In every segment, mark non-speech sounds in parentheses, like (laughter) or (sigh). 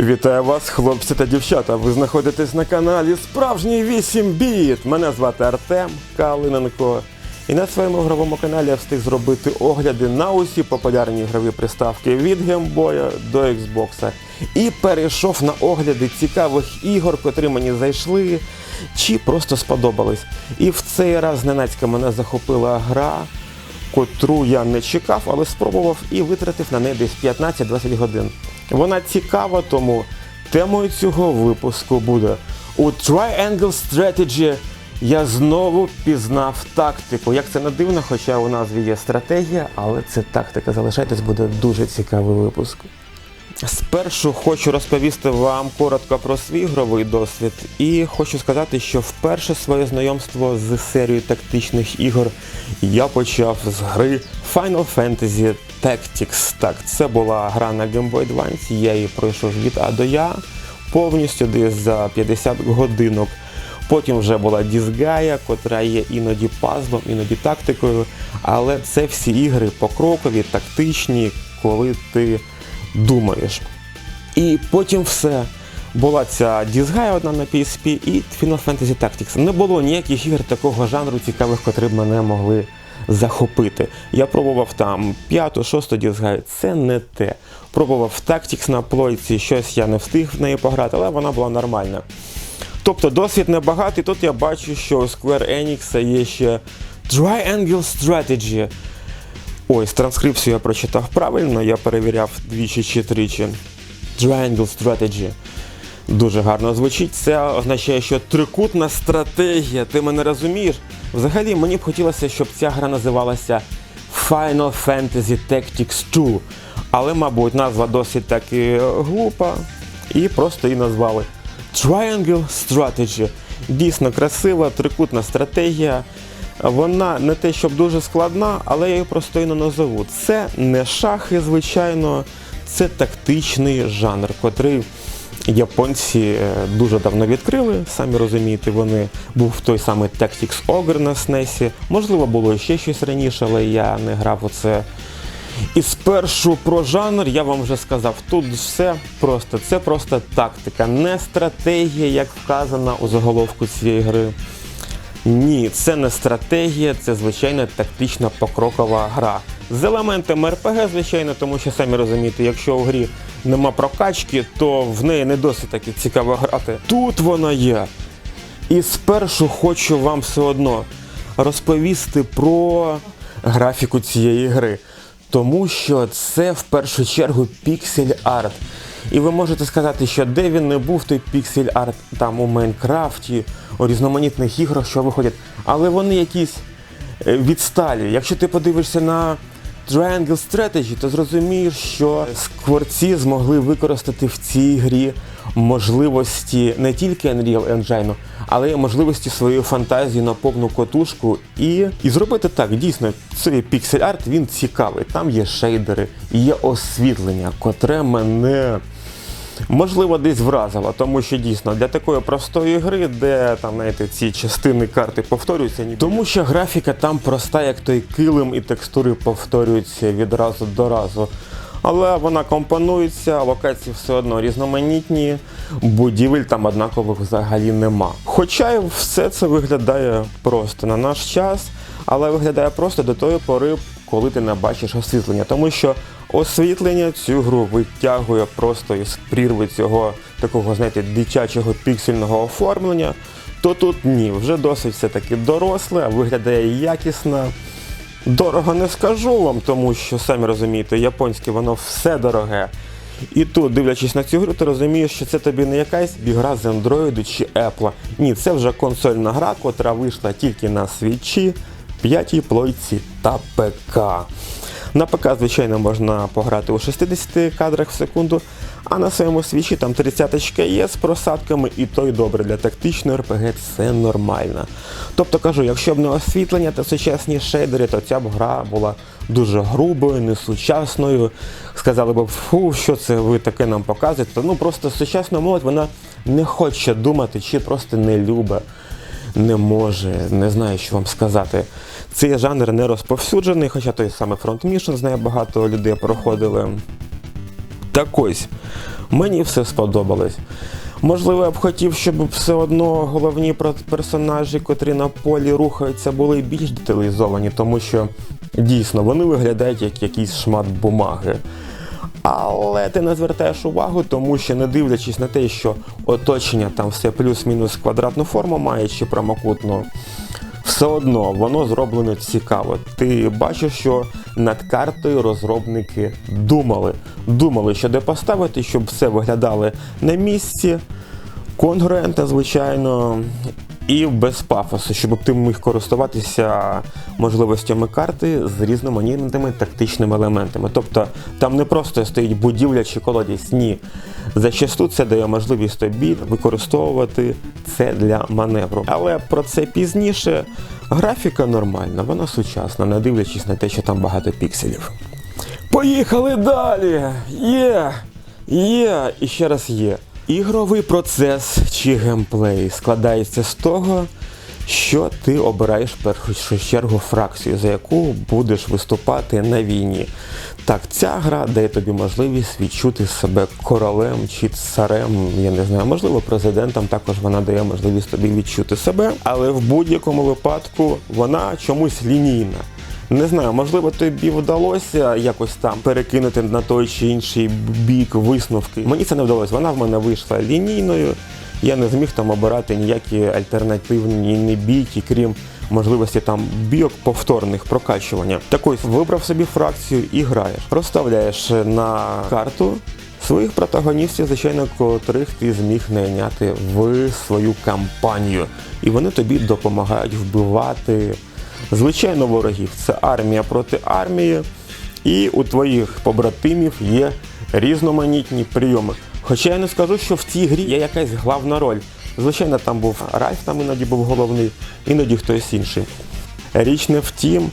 Вітаю вас, хлопці та дівчата. Ви знаходитесь на каналі Справжній 8 біт. Мене звати Артем Калиненко. І на своєму ігровому каналі я встиг зробити огляди на усі популярні ігрові приставки від геймбоя до Xbox. І перейшов на огляди цікавих ігор, котрі мені зайшли чи просто сподобались. І в цей раз зненацька мене захопила гра, котру я не чекав, але спробував і витратив на неї десь 15-20 годин. Вона цікава, тому темою цього випуску буде у Triangle Strategy я знову пізнав тактику. Як це не дивно, хоча у назві є стратегія, але це тактика. Залишайтесь, буде дуже цікавий випуск. Спершу хочу розповісти вам коротко про свій ігровий досвід, і хочу сказати, що вперше своє знайомство з серією тактичних ігор я почав з гри Final Fantasy Tactics. Так, це була гра на Game Boy Advance, я її пройшов від А до Я повністю десь за 50 годинок. Потім вже була Дізгая, котра є іноді пазлом, іноді тактикою. Але це всі ігри покрокові, тактичні, коли ти думаєш. І потім все. Була ця Дізгая одна на PSP і Final Fantasy Tactics. Не було ніяких ігор такого жанру цікавих, котрі б мене могли захопити. Я пробував там п'яту, шосту Дізгаю. Це не те. Пробував Tactics на плойці, щось я не встиг в неї пограти, але вона була нормальна. Тобто досвід небагатий. Тут я бачу, що у Square Enix є ще Triangle Strategy. Ось, транскрипцію я прочитав правильно, я перевіряв двічі чи тричі. Triangle Strategy. Дуже гарно звучить. Це означає, що трикутна стратегія. Ти мене розумієш? Взагалі, мені б хотілося, щоб ця гра називалася Final Fantasy Tactics 2. Але, мабуть, назва досить таки глупа. І просто її назвали Triangle Strategy. Дійсно красива, трикутна стратегія. Вона не те, щоб дуже складна, але я її простойно назову. Це не шахи, звичайно, це тактичний жанр, котрий японці е, дуже давно відкрили. Самі розумієте, вони був той самий Tactics Ogre на SNES. Можливо, було ще щось раніше, але я не грав у це. І спершу про жанр я вам вже сказав, тут все просто, це просто тактика, не стратегія, як вказано у заголовку цієї гри. Ні, це не стратегія, це звичайна тактична покрокова гра. З елементами РПГ, звичайно, тому що самі розумієте, якщо у грі нема прокачки, то в неї не досить таки цікаво грати. Тут вона є. І спершу хочу вам все одно розповісти про графіку цієї гри. Тому що це в першу чергу піксель арт. І ви можете сказати, що де він не був той піксель арт там у Майнкрафті, у різноманітних іграх, що виходять, але вони якісь е, відсталі. Якщо ти подивишся на Triangle Strategy, то зрозумієш, що скворці змогли використати в цій грі можливості не тільки Unreal Engine, але й можливості своєї фантазії на повну котушку і, і зробити так. Дійсно, цей піксель арт він цікавий. Там є шейдери, є освітлення, котре мене. Можливо, десь вразило, тому що дійсно для такої простої гри, де там знаєте, ці частини карти повторюються, ні. тому що графіка там проста, як той килим, і текстури повторюються від разу до разу. Але вона компонується, локації все одно різноманітні, будівель там однакових взагалі нема. Хоча все це виглядає просто на наш час, але виглядає просто до тої пори, коли ти не бачиш освітлення. Тому що освітлення цю гру витягує просто із прірви цього такого, знаєте, дитячого піксельного оформлення. То тут ні, вже досить все-таки доросле, виглядає якісно. Дорого не скажу вам, тому що самі розумієте, японське воно все дороге. І тут, дивлячись на цю гру, ти розумієш, що це тобі не якась бігра з Android чи Apple. Ні, це вже консольна гра, котра вийшла тільки на свічі, п'ятій плойці та ПК. На ПК, звичайно, можна пограти у 60 кадрах в секунду, а на своєму свічі там 30 є з просадками, і то й добре для тактичної РПГ це нормально. Тобто кажу, якщо б не освітлення та сучасні шейдери, то ця б гра була дуже грубою, несучасною. Сказали б, фу, що це ви таке нам показуєте. Ну просто сучасна молодь вона не хоче думати, чи просто не любить не може, не знаю, що вам сказати. Цей жанр не розповсюджений, хоча той саме Front Mission знає багато людей проходили. Так ось, мені все сподобалось. Можливо, я б хотів, щоб все одно головні персонажі, котрі на полі рухаються, були більш деталізовані, тому що дійсно вони виглядають як якийсь шмат бумаги. Але ти не звертаєш увагу, тому що не дивлячись на те, що оточення там все плюс-мінус квадратну форму має чи прямокутну, все одно воно зроблено цікаво. Ти бачиш, що над картою розробники думали. Думали, що де поставити, щоб все виглядало на місці, конгруентно, звичайно, і без пафосу, щоб ти міг користуватися можливостями карти з різноманітними тактичними елементами. Тобто там не просто стоїть будівля чи колодязь, ні. Зачасту це дає можливість тобі використовувати це для маневру. Але про це пізніше. Графіка нормальна, вона сучасна, не дивлячись на те, що там багато пікселів. Поїхали далі! Є! Є! І ще раз є. Ігровий процес чи геймплей складається з того, що ти обираєш першу чергу фракцію, за яку будеш виступати на війні. Так, ця гра дає тобі можливість відчути себе королем чи царем, я не знаю, можливо, президентом також вона дає можливість тобі відчути себе, але в будь-якому випадку вона чомусь лінійна. Не знаю, можливо, тобі вдалося якось там перекинути на той чи інший бік висновки. Мені це не вдалося. Вона в мене вийшла лінійною. Я не зміг там обирати ніякі альтернативні ні бійки, крім можливості там бійок повторних прокачування. Так ось вибрав собі фракцію і граєш. Розставляєш на карту своїх протагоністів, звичайно, котрих ти зміг найняти в свою кампанію. І вони тобі допомагають вбивати. Звичайно, ворогів це армія проти армії, і у твоїх побратимів є різноманітні прийоми. Хоча я не скажу, що в цій грі є якась главна роль. Звичайно, там був Ральф, там іноді був головний, іноді хтось інший. Річ не в тім,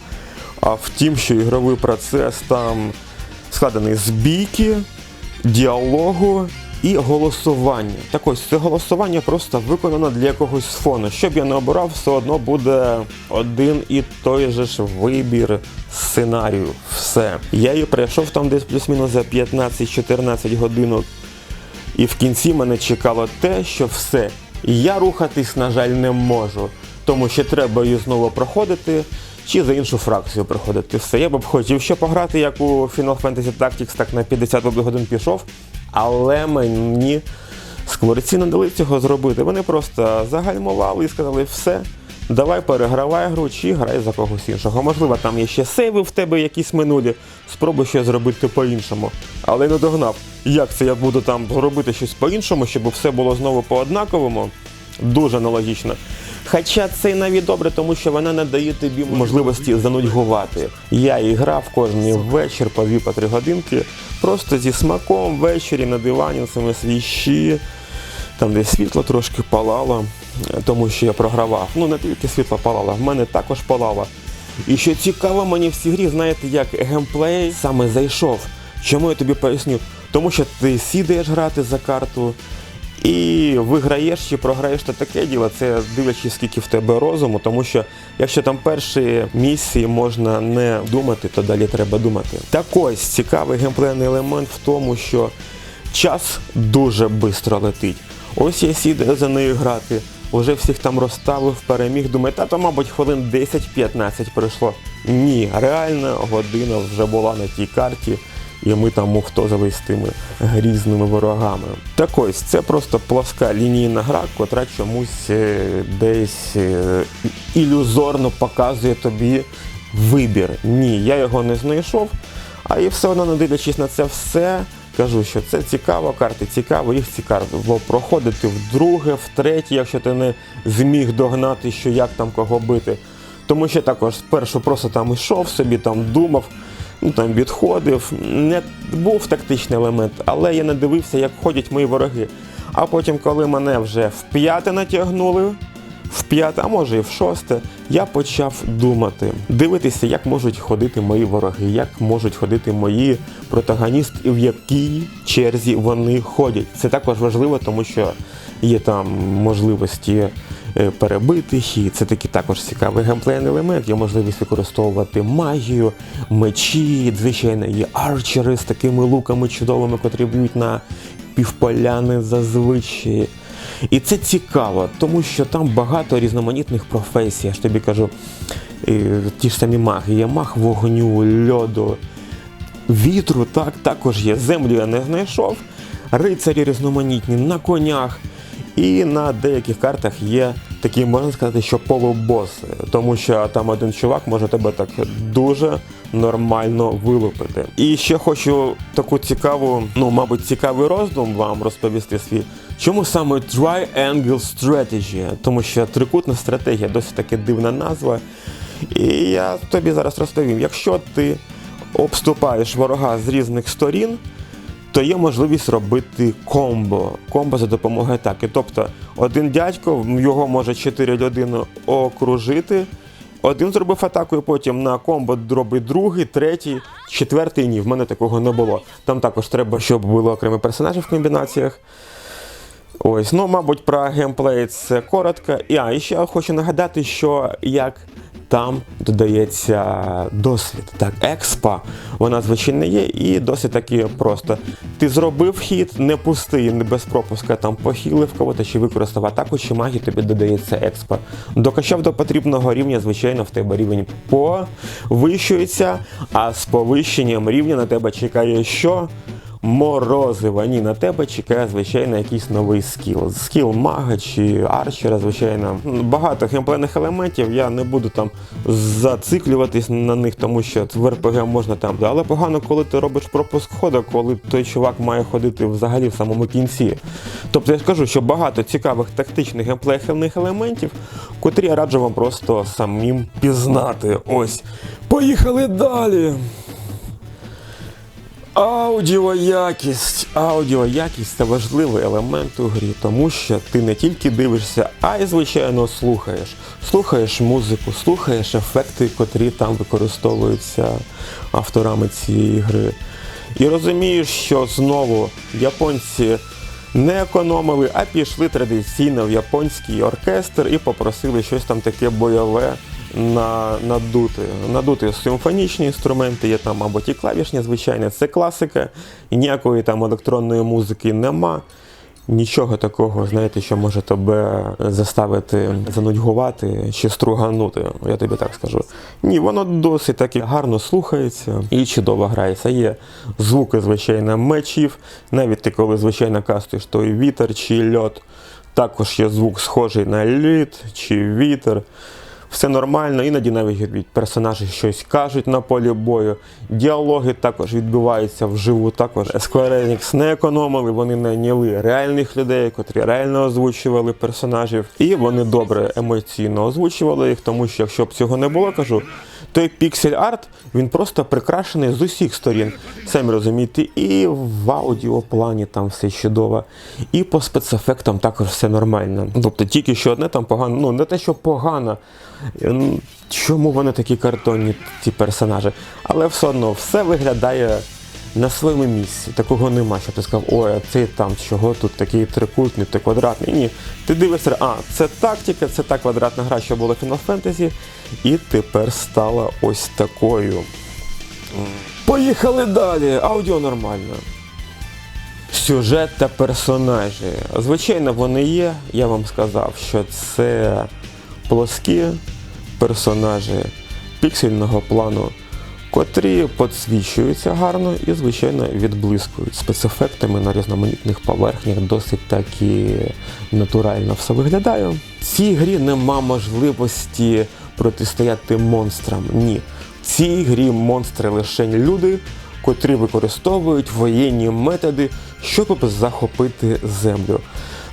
а в тім, що ігровий процес там складений з бійки, діалогу і голосування. Так ось це голосування просто виконано для якогось фону. Щоб я не обирав, все одно буде один і той же ж вибір сценарію. Все. Я її пройшов там десь плюс-мінус за 15-14 годинок. І в кінці мене чекало те, що все. Я рухатись, на жаль, не можу, тому що треба її знову проходити. Чи за іншу фракцію проходити все. Я б хотів ще пограти, як у Final Fantasy Tactics, так на 50 годин пішов, але мені скворці не дали цього зробити. Вони просто загальмували і сказали, все, давай перегравай гру чи грай за когось іншого. Можливо, там є ще сейви в тебе якісь минулі, спробуй ще зробити по-іншому. Але не догнав. Як це я буду там робити щось по-іншому, щоб все було знову по однаковому? Дуже аналогічно. Хоча це навіть добре, тому що вона не дає тобі можливості занудьгувати. Я і грав кожен вечір по 2-3 годинки, просто зі смаком ввечері на дивані, саме свіщі, там де світло трошки палало, тому що я програвав. Ну не тільки світло палало, в мене також палало. І що цікаво мені в цій грі, знаєте, як геймплей саме зайшов. Чому я тобі поясню? Тому що ти сідаєш грати за карту, і виграєш чи програєш, то таке діло, це дивлячись, скільки в тебе розуму, тому що якщо там перші місії можна не думати, то далі треба думати. Так ось цікавий геймплейний елемент в тому, що час дуже швидко летить. Ось я сідаю за нею грати, вже всіх там розставив, переміг, думаю, та то, мабуть, хвилин 10-15 пройшло. Ні, реально година вже була на тій карті і ми там мухтозили з тими грізними ворогами. Так ось, це просто плоска лінійна гра, котра чомусь е, десь е, ілюзорно показує тобі вибір. Ні, я його не знайшов, а і все одно, не дивлячись на це все, кажу, що це цікаво, карти цікаво, їх цікаво проходити вдруге, втретє, якщо ти не зміг догнати, що як там кого бити. Тому що також спершу просто там йшов собі, там думав, ну там відходив. Не був тактичний елемент, але я не дивився, як ходять мої вороги. А потім, коли мене вже в п'яте натягнули, в п'яте, а може і в шосте, я почав думати, дивитися, як можуть ходити мої вороги, як можуть ходити мої протагоністи, і в якій черзі вони ходять. Це також важливо, тому що є там можливості е, перебити і це такий також цікавий геймплейний елемент. Є можливість використовувати магію, мечі, звичайно, є арчери з такими луками чудовими, котрі б'ють на півполяни зазвичай. І це цікаво, тому що там багато різноманітних професій. Я ж тобі кажу, е, ті ж самі маги. Є маг вогню, льоду, вітру, так, також є. Землю я не знайшов. Рицарі різноманітні на конях. І на деяких картах є такі, можна сказати, що полубоси, тому що там один чувак може тебе так дуже нормально вилупити. І ще хочу таку цікаву, ну, мабуть, цікавий роздум вам розповісти свій. Чому саме Triangle Strategy? Тому що трикутна стратегія досить таки дивна назва. І я тобі зараз розповім, якщо ти обступаєш ворога з різних сторін, то є можливість робити комбо. Комбо за допомогою атаки. Тобто один дядько, його може 4 людини окружити. Один зробив атаку, і потім на комбо робить другий, третій, четвертий ні. В мене такого не було. Там також треба, щоб були окремі персонажі в комбінаціях. Ось, ну, мабуть, про геймплей це коротко. І, а, і ще хочу нагадати, що як там додається досвід. Так, експа, вона звичайно є, і досить таки просто. Ти зробив хід, не пустий, не без пропуска, там похилив кого-то чи використав атаку, чи магію, тобі додається експа. Докачав до потрібного рівня, звичайно, в тебе рівень повищується, а з повищенням рівня на тебе чекає що? Морозива. Ні, на тебе чекає, звичайно, якийсь новий скіл. Скіл мага чи арчера, звичайно. Багато геймплейних елементів. Я не буду там зациклюватись на них, тому що в РПГ можна там. Але погано, коли ти робиш пропуск ходу, коли той чувак має ходити взагалі в самому кінці. Тобто я скажу, що багато цікавих тактичних геймплейних елементів, котрі я раджу вам просто самим пізнати. Ось. Поїхали далі. Аудіоякість. Аудіоякість це важливий елемент у грі, тому що ти не тільки дивишся, а й звичайно слухаєш. Слухаєш музику, слухаєш ефекти, котрі там використовуються авторами цієї гри. І розумієш, що знову японці не економили, а пішли традиційно в японський оркестр і попросили щось там таке бойове на, надути. Надути симфонічні інструменти, є там, мабуть, і клавішні, звичайно, це класика, і ніякої там електронної музики нема. Нічого такого, знаєте, що може тебе заставити занудьгувати чи струганути, я тобі так скажу. Ні, воно досить таки гарно слухається і чудово грається. Є звуки, звичайно, мечів, навіть ти коли звичайно кастуєш той вітер чи льот, також є звук схожий на лід чи вітер. Все нормально, іноді навіть персонажі щось кажуть на полі бою. Діалоги також відбуваються вживу. Також Square Enix не економили, вони найняли реальних людей, котрі реально озвучували персонажів, і вони добре емоційно озвучували їх, тому що якщо б цього не було, кажу. Той піксель арт він просто прикрашений з усіх сторін. Самі розумієте, і в аудіоплані там все чудово, і по спецефектам також все нормально. Тобто тільки що одне там погано, ну не те, що погано. ем, Чому вони такі картонні, ці персонажі? Але все одно все виглядає на своєму місці. Такого нема, що ти сказав, ой, а цей там чого тут такий трикутний, ти квадратний. Ні. Ти дивишся, а, це тактика, це та квадратна гра, що була в Final Fantasy, і тепер стала ось такою. Поїхали далі. Аудіо нормально. Сюжет та персонажі. Звичайно, вони є. Я вам сказав, що це плоскі персонажі піксельного плану, котрі підсвічуються гарно і, звичайно, відблискують спецефектами на різноманітних поверхнях, досить таки натурально все виглядає. В цій грі нема можливості протистояти монстрам. Ні. В цій грі монстри лише люди, котрі використовують воєнні методи, щоб захопити землю.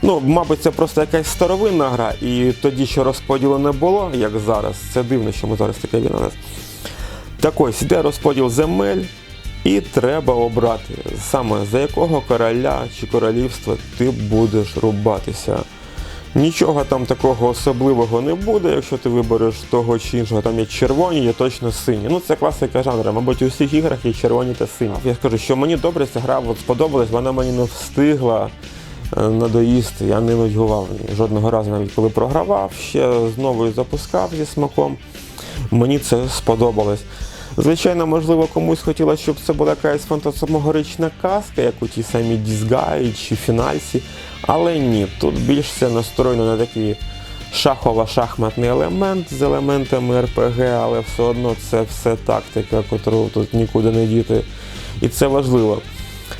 Ну, мабуть, це просто якась старовинна гра, і тоді ще розподілу не було, як зараз. Це дивно, що ми зараз така війна нас. Так ось іде розподіл земель, і треба обрати саме за якого короля чи королівства ти будеш рубатися. Нічого там такого особливого не буде, якщо ти вибереш того чи іншого. Там є червоні, є точно сині. Ну це класика жанру. Мабуть, у всіх іграх є червоні та сині. Я скажу, що мені добре ця гра от сподобалась, вона мені не встигла е, надоїсти. Я не нудьгував жодного разу, навіть коли програвав, ще знову запускав зі смаком. Мені це сподобалось. Звичайно, можливо, комусь хотілося, щоб це була якась фантасмагорична казка, як у тій самій Дізгаї чи Фінальсі. Але ні, тут більш все настроєно на такий шахово-шахматний елемент з елементами РПГ, але все одно це все тактика, котру тут нікуди не діти. І це важливо.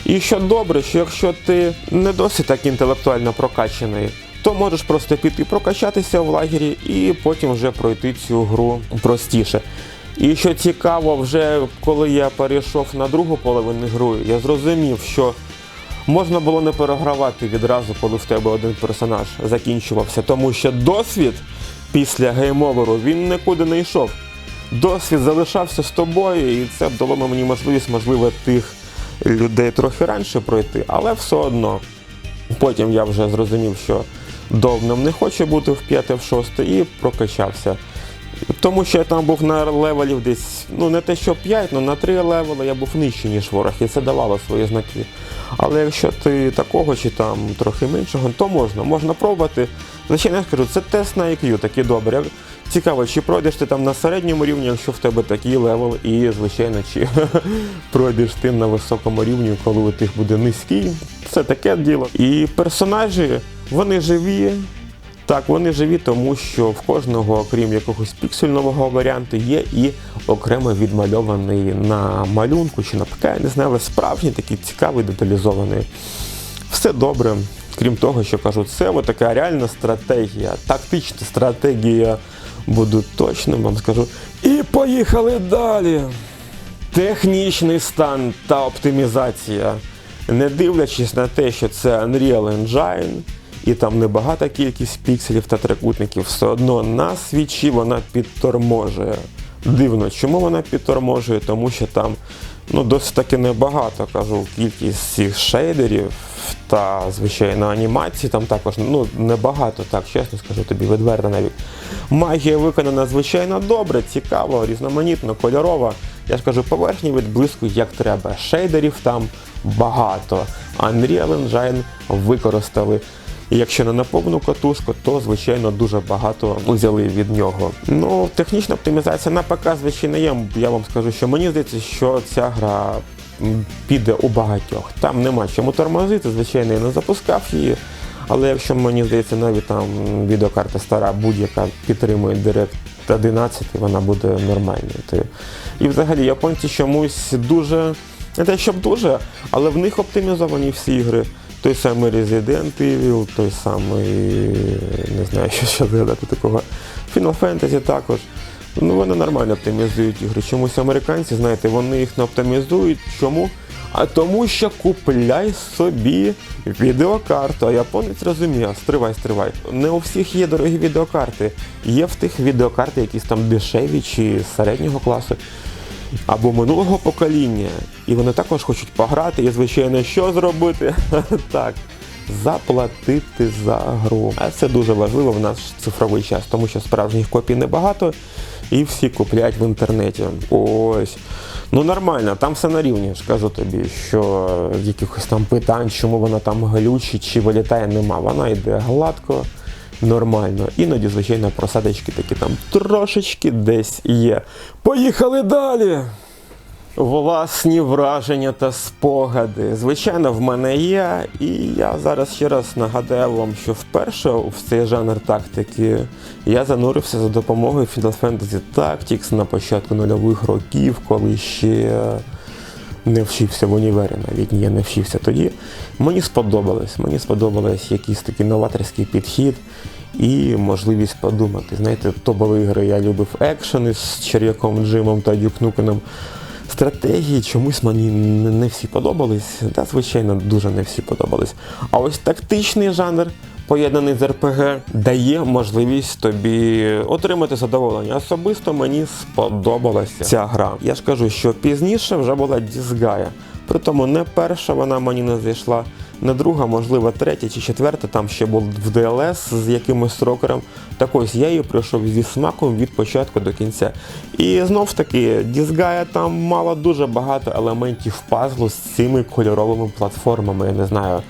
І що добре, що якщо ти не досить так інтелектуально прокачаний, то можеш просто піти прокачатися в лагері і потім вже пройти цю гру простіше. І що цікаво, вже коли я перейшов на другу половину гри, я зрозумів, що можна було не перегравати відразу, коли в тебе один персонаж закінчувався, тому що досвід після гейм-оверу він нікуди не йшов. Досвід залишався з тобою, і це дало мені можливість, можливо, тих людей трохи раніше пройти, але все одно. Потім я вже зрозумів, що довгим не хоче бути в п'яте, в шосте, і прокачався. Тому що я там був на левелів десь, ну не те, що 5, але на 3 левели я був нижче, ніж ворог, і це давало свої знаки. Але якщо ти такого чи там трохи меншого, то можна, можна пробувати. Звичайно, я скажу, це тест на IQ, такий добре. Цікаво, чи пройдеш ти там на середньому рівні, якщо в тебе такий левел, і, звичайно, чи (laughs) пройдеш ти на високому рівні, коли у тих буде низький. Це таке діло. І персонажі, вони живі, так, вони живі, тому що в кожного, окрім якогось піксельного варіанту, є і окремо відмальований на малюнку чи на ПК, я не знаю, але справжній такий цікавий, деталізований. Все добре. Крім того, що кажу, це така реальна стратегія, тактична стратегія, буду точним вам скажу. І поїхали далі. Технічний стан та оптимізація. Не дивлячись на те, що це Unreal Engine, і там небагата кількість пікселів та трикутників, все одно на свічі вона підторможує. Дивно, чому вона підторможує? Тому що там ну, досить таки небагато, кажу, кількість цих шейдерів та, звичайно, анімації там також ну, небагато, так, чесно скажу тобі, відверто навіть. Магія виконана звичайно добре, цікаво, різноманітно, кольорова. Я ж кажу, поверхні відблискують як треба. Шейдерів там багато. Unreal Engine використали. І якщо не на повну катушку, то звичайно дуже багато взяли від нього. Ну, технічна оптимізація на ПК, звичайно, є. Я вам скажу, що мені здається, що ця гра піде у багатьох. Там нема чому тормозити, звичайно, я не запускав її. Але якщо мені здається, навіть там відеокарта стара, будь-яка підтримує Direct 11, вона буде нормальною. І взагалі японці чомусь дуже, не те щоб дуже, але в них оптимізовані всі ігри. Той самий Resident Evil, той самий, не знаю, (laughs) що ще згадати такого. Final Fantasy також. Ну, вони нормально оптимізують ігри. Чомусь американці, знаєте, вони їх не оптимізують. Чому? А тому що купляй собі відеокарту. А японець розуміє, стривай, стривай. Не у всіх є дорогі відеокарти. Є в тих відеокарти якісь там дешеві чи середнього класу або минулого покоління, і вони також хочуть пограти, і звичайно, що зробити? (laughs) так. Заплатити за гру. А це дуже важливо в наш цифровий час, тому що справжніх копій небагато і всі купляють в інтернеті. Ось. Ну нормально, там все на рівні, ж кажу тобі, що якихось там питань, чому вона там глючить чи вилітає, нема. Вона йде гладко, нормально. Іноді, звичайно, просадочки такі там трошечки десь є. Поїхали далі! Власні враження та спогади. Звичайно, в мене є, і я зараз ще раз нагадаю вам, що вперше в цей жанр тактики я занурився за допомогою Final Fantasy Tactics на початку нульових років, коли ще не вчився в універі, навіть я не вчився тоді. Мені сподобалось. Мені сподобалось якийсь такий новаторський підхід і можливість подумати. Знаєте, то були ігри, я любив екшени з Чер'яком Джимом та Дюкнукеном. Стратегії чомусь мені не всі подобались, та звичайно дуже не всі подобались. А ось тактичний жанр, поєднаний з РПГ, дає можливість тобі отримати задоволення. Особисто мені сподобалася ця гра. Я ж кажу, що пізніше вже була Дізгая. Притому не перша вона мені не зайшла. не друга, можливо, третя чи четверта, там ще був в DLS з якимось рокером. Так ось я її пройшов зі смаком від початку до кінця. І знов таки, Дізгая там мало дуже багато елементів пазлу з цими кольоровими платформами. Я не знаю.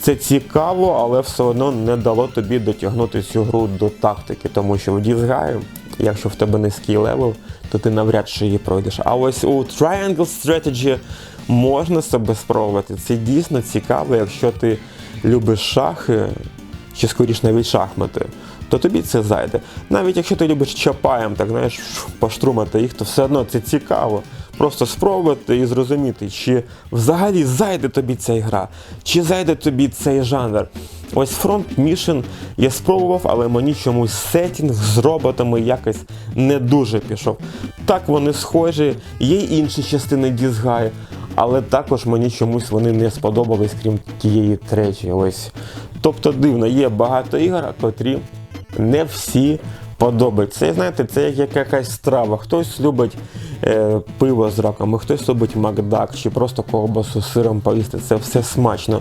Це цікаво, але все одно не дало тобі дотягнути цю гру до тактики, тому що в Дізгаю, якщо в тебе низький левел, то ти навряд чи її пройдеш. А ось у Triangle Strategy можна себе спробувати. Це дійсно цікаво, якщо ти любиш шахи, чи скоріш навіть шахмати, то тобі це зайде. Навіть якщо ти любиш чапаєм, так знаєш, поштрумати їх, то все одно це цікаво. Просто спробувати і зрозуміти, чи взагалі зайде тобі ця гра, чи зайде тобі цей жанр. Ось фронт Mission я спробував, але мені чомусь сетінг з роботами якось не дуже пішов. Так вони схожі, є й інші частини Дізгаю, але також мені чомусь вони не сподобались, крім тієї третьої. Ось. Тобто дивно, є багато ігор, котрі не всі подобаються. Це, знаєте, це як якась страва. Хтось любить е, пиво з раками, хтось любить макдак, чи просто ковбасу з сиром поїсти. Це все смачно.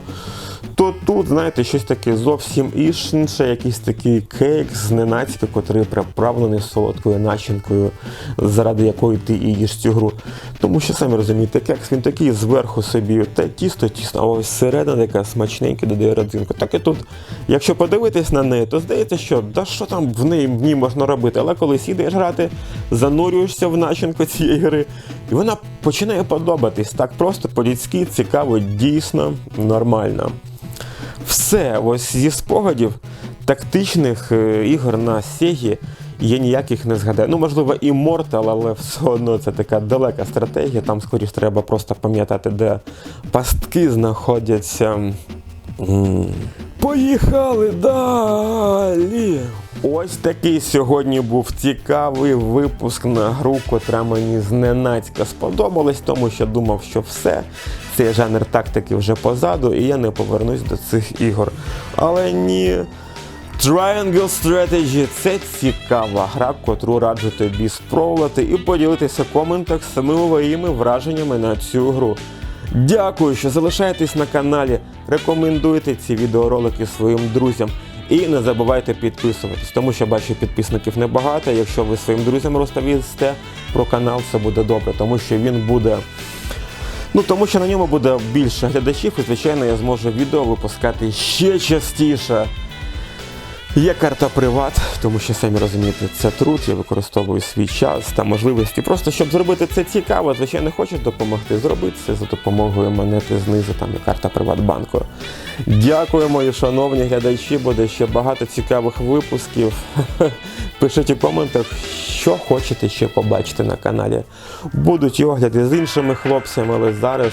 То тут, знаєте, щось таке зовсім інше, якийсь такий кейк зненацька, котрий приправлений солодкою начинкою, заради якої ти і їш цю гру. Тому що самі розумієте, кекс він такий зверху собі, те тісто, тісно, а ось середина така смачненька додає родзинку. Так і тут, якщо подивитись на неї, то здається, що да що там в неї в ній можна робити, але коли сідаєш грати, занурюєшся в начинку цієї гри, і вона починає подобатись. Так просто по-людськи цікаво, дійсно нормально. Все, ось зі спогадів тактичних е, ігор на Сегі я ніяких не згадаю. Ну, можливо, і Мортал, але все одно це така далека стратегія. Там скоріш треба просто пам'ятати, де пастки знаходяться. Поїхали далі. Ось такий сьогодні був цікавий випуск на гру, котра мені зненацька сподобалась, тому що думав, що все, цей жанр тактики вже позаду, і я не повернусь до цих ігор. Але ні. Triangle Strategy це цікава гра, котру раджу тобі спробувати і поділитися в коментах самими своїми враженнями на цю гру. Дякую, що залишаєтесь на каналі, рекомендуйте ці відеоролики своїм друзям. І не забувайте підписуватись, тому що бачу підписників небагато. Якщо ви своїм друзям розповісте про канал, це буде добре, тому що він буде. Ну тому що на ньому буде більше глядачів, і звичайно я зможу відео випускати ще частіше. Є карта приват, тому що самі розумієте, це труд, я використовую свій час та можливості. Просто щоб зробити це цікаво, звичайно, хочеш допомогти, зробити це за допомогою монети знизу, там є карта Приватбанку. Дякую, мої шановні глядачі, буде ще багато цікавих випусків. (laughs) Пишіть у коментах, що хочете ще побачити на каналі. Будуть і огляди з іншими хлопцями, але зараз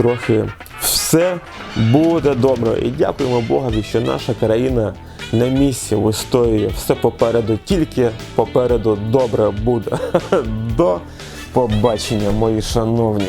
трохи все буде добре. І дякуємо Богові, що наша країна на місці в історії. Все попереду, тільки попереду добре буде. (laughs) До побачення, мої шановні.